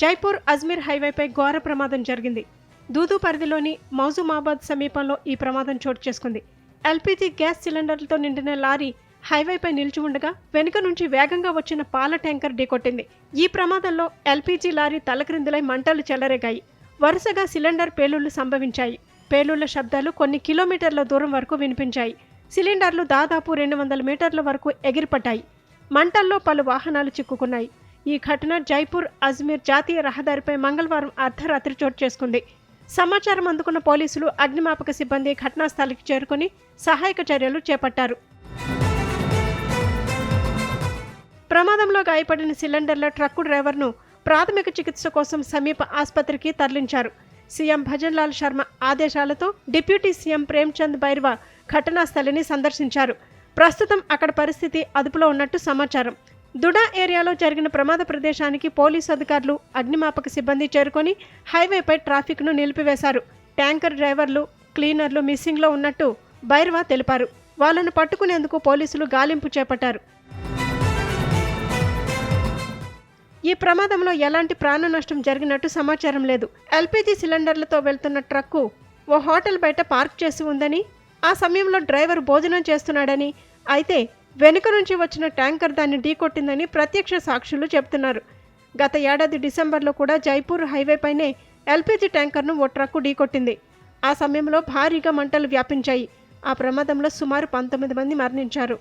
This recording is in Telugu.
జైపూర్ అజ్మీర్ హైవేపై ఘోర ప్రమాదం జరిగింది. దూదు పరిధిలోని మౌజుమాబాద్ సమీపంలో ఈ ప్రమాదం చోటు చేసుకుంది. ఎల్పీజీ గ్యాస్ సిలిండర్లతో నిండిన లారీ హైవేపై నిలిచి ఉండగా వెనుక నుంచి వేగంగా వచ్చిన పాల ట్యాంకర్ ఢీకొట్టింది. ఈ ప్రమాదంలో ఎల్పీజీ లారీ తలక్రిందులై మంటలు చెలరేగాయి. వరుసగా సిలిండర్ పేలుళ్ళు సంభవించాయి. పేలుళ్ళ శబ్దాలు కొన్ని కిలోమీటర్ల దూరం వరకు వినిపించాయి. సిలిండర్లు దాదాపు రెండు వందల మీటర్ల వరకు ఎగిరిపడ్డాయి. మంటల్లో పలు వాహనాలు చిక్కుకున్నాయి. ఈ ఘటన జైపూర్ అజ్మీర్ జాతీయ రహదారిపై మంగళవారం అర్ధరాత్రి చోటు చేసుకుంది. సమాచారం అందుకున్న పోలీసులు అగ్నిమాపక సిబ్బంది ఘటనా స్థలికి చేరుకుని సహాయక చర్యలు చేపట్టారు. ప్రమాదంలో గాయపడిన సిలిండర్ల ట్రక్కు డ్రైవర్ను ప్రాథమిక చికిత్స కోసం సమీప ఆసుపత్రికి తరలించారు. సీఎం భజన్లాల్ శర్మ ఆదేశాలతో డిప్యూటీ సీఎం ప్రేమ్చంద్ బైర్వా ఘటనా స్థలిని సందర్శించారు. ప్రస్తుతం అక్కడ పరిస్థితి అదుపులో ఉన్నట్టు సమాచారం. దుడా ఏరియాలో జరిగిన ప్రమాద ప్రదేశానికి పోలీసు అధికారులు అగ్నిమాపక సిబ్బంది చేరుకొని హైవేపై ట్రాఫిక్ను నిలిపివేశారు. ట్యాంకర్ డ్రైవర్లు క్లీనర్లు మిస్సింగ్లో ఉన్నట్టు బైర్వా తెలిపారు. వాళ్ళను పట్టుకునేందుకు పోలీసులు గాలింపు చేపట్టారు. ఈ ప్రమాదంలో ఎలాంటి ప్రాణ నష్టం జరిగినట్టు సమాచారం లేదు. ఎల్పీజీ సిలిండర్లతో వెళ్తున్న ట్రక్కు ఓ హోటల్ బయట పార్క్ చేసి ఉందని ఆ సమయంలో డ్రైవర్ భోజనం చేస్తున్నాడని అయితే వెనుక నుంచి వచ్చిన ట్యాంకర్ దాన్ని ఢీకొట్టిందని ప్రత్యక్ష సాక్షులు చెబుతున్నారు. గత ఏడాది డిసెంబర్లో కూడా జైపూర్ హైవేపైనే ఎల్పీజీ ట్యాంకర్ను ఓ ట్రక్కు ఢీకొట్టింది. ఆ సమయంలో భారీగా మంటలు వ్యాపించాయి. ఆ ప్రమాదంలో సుమారు పంతొమ్మిది మంది మరణించారు.